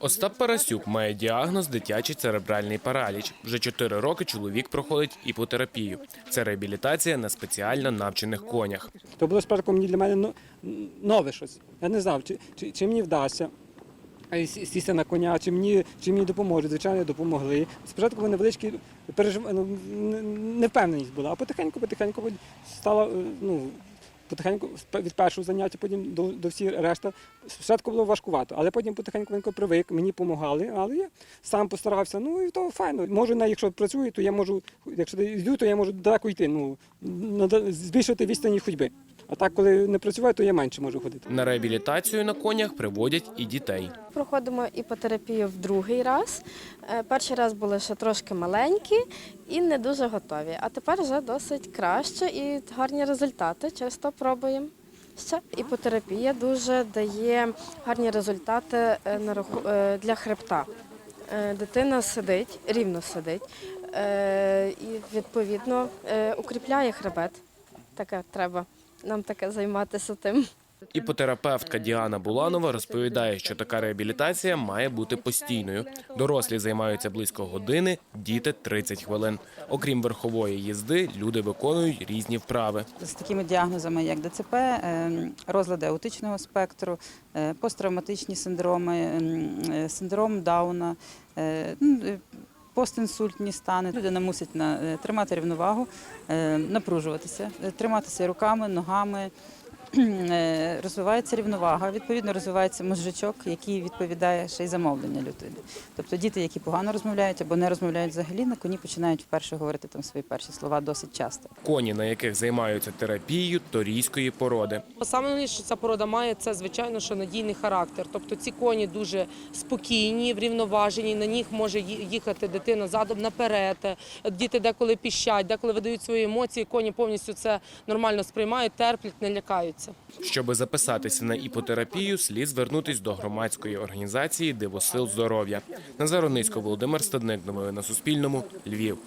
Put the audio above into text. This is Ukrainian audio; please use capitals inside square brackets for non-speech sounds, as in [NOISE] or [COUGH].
Остап Парасюк має діагноз дитячий церебральний параліч. Вже чотири роки чоловік проходить іпотерапію. Це реабілітація на спеціально навчених конях. То було спочатку для мене нове щось. Я не знав, чи, чи, чи мені вдасться сісти на коня, чи мені, чи мені допоможуть. Звичайно, допомогли. Спочатку були невеличкі пережив... ну, невпевненість була, а потихеньку, потихеньку стала е, ну, потихеньку від першого заняття, потім до, до всіх решта. Спочатку було важкувато, але потім потихеньку привик, мені допомагали, але я сам постарався. Ну і то файно. Можу, якщо працюю, то я можу, якщо йду, то я можу далеко йти. Ну, збільшити відстані ходьби. А так, коли не працюю, то я менше можу ходити. На реабілітацію на конях приводять і дітей. Проходимо іпотерапію в другий раз. Е, Перший раз були ще трошки маленькі і не дуже готові. А тепер вже досить краще і гарні результати. Часто пробуємо. Ще іпотерапія дуже дає гарні результати е, е, для хребта. Дитина сидить, рівно сидить і відповідно укріпляє хребет. Таке треба. Нам таке займатися тим. Іпотерапевтка Діана Буланова розповідає, що така реабілітація має бути постійною. Дорослі займаються близько години, діти 30 хвилин. Окрім верхової їзди, люди виконують різні вправи. з такими діагнозами, як ДЦП, е, розлади аутичного спектру, е, посттравматичні синдроми, е, синдром Дауна, е, ну, постінсультні стани. Людина мусить е, тримати рівновагу, е, напружуватися, е, триматися руками, ногами. [CLEARS THROAT] Е, Розвивається рівновага, відповідно розвивається мозжечок, який відповідає ще й замовлення людини. Тобто діти, які погано розмовляють або не розмовляють взагалі, на коні починають вперше говорити там свої перші слова досить часто. Коні, на яких займаються терапією торійської породи. Саме що ця порода має, це звичайно, що надійний характер. Тобто ці коні дуже спокійні, врівноважені. На них може їхати дитина задом наперед. Діти деколи піщать, деколи видають свої емоції. Коні повністю це нормально сприймають, терплять, не лякаються. Щоби записатися на іпотерапію, слід звернутись до громадської організації Дивосил здоров'я. Назар Онисько, Володимир Стадник. Новини на Суспільному. Львів.